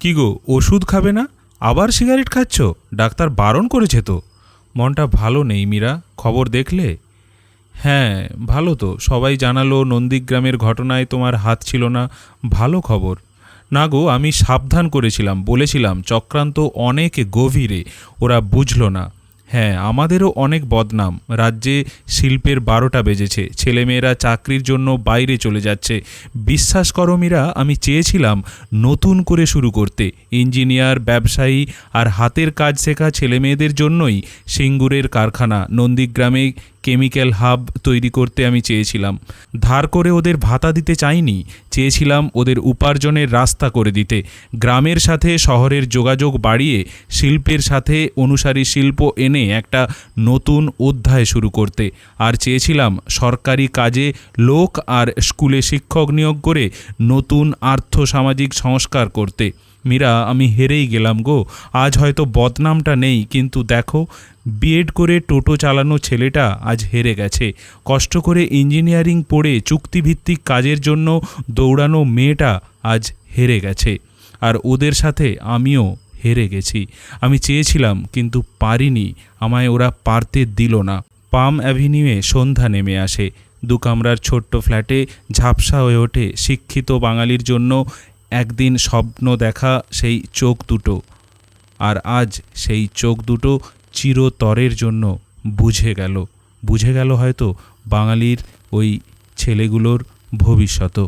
কি গো, ওষুধ খাবে না? আবার সিগারেট খাচ্ছ? ডাক্তার বারণ করেছে তো। মনটা ভালো নেই মীরা, খবর দেখলে? হ্যাঁ ভালো তো, সবাই জানালো নন্দীগ্রামের ঘটনায় তোমার হাত ছিল না, ভালো খবর। না গো, আমি সাবধান করেছিলাম, বলেছিলাম, চক্রান্ত অনেক গভীরে, ওরা বুঝল না। হ্যাঁ আমাদেরও অনেক বদনাম। রাজ্যে শিল্পের বারোটা বেজেছে। ছেলেমেয়েরা চাকরির জন্য বাইরে চলে যাচ্ছে। বিশ্বাস করো মীরা আমি চেয়েছিলাম নতুন করে শুরু করতে। ইঞ্জিনিয়ার, ব্যবসায়ী আর হাতের কাজ শেখা ছেলেমেয়েদের জন্যই সিঙ্গুরের কারখানা। নন্দীগ্রামে কেমিক্যাল হাব তৈরি করতে আমি চেয়েছিলাম। ধার করে ওদের ভাতা দিতে চাইনি, চেয়েছিলাম ওদের উপার্জনের রাস্তা করে দিতে। গ্রামের সাথে শহরের যোগাযোগ বাড়িয়ে শিল্পের সাথে অনুসারী শিল্প এনে একটা নতুন অধ্যায় শুরু করতে। আর চেয়েছিলাম সরকারি কাজে লোক আর স্কুলে শিক্ষক নিয়োগ করে নতুন আর্থসামাজিক সংস্কার করতে। মীরা, আমি হেরেই গেলাম গো। আজ হয়তো বদনামটা নেই, কিন্তু দেখো বিএড করে টোটো চালানো ছেলেটা আজ হেরে গেছে। কষ্ট করে ইঞ্জিনিয়ারিং পড়ে চুক্তিভিত্তিক কাজের জন্য দৌড়ানো মেয়েটা আজ হেরে গেছে। আর ওদের সাথে আমিও হেরে গেছি। আমি চেয়েছিলাম, কিন্তু পারিনি। আমায় ওরা পারতে দিল না। পাম অ্যাভিনিউয়ে সন্ধ্যা নেমে আসে। দু কামরার ছোট্ট ফ্ল্যাটে ঝাপসা হয়ে ওঠে শিক্ষিত বাঙালির জন্য একদিন স্বপ্ন দেখা সেই চোখ দুটো। আর আজ সেই চোখ দুটো চিরতরের জন্য বুঝে গেল। বুঝে গেল হয়তো বাঙালির ওই ছেলেগুলোর ভবিষ্যৎ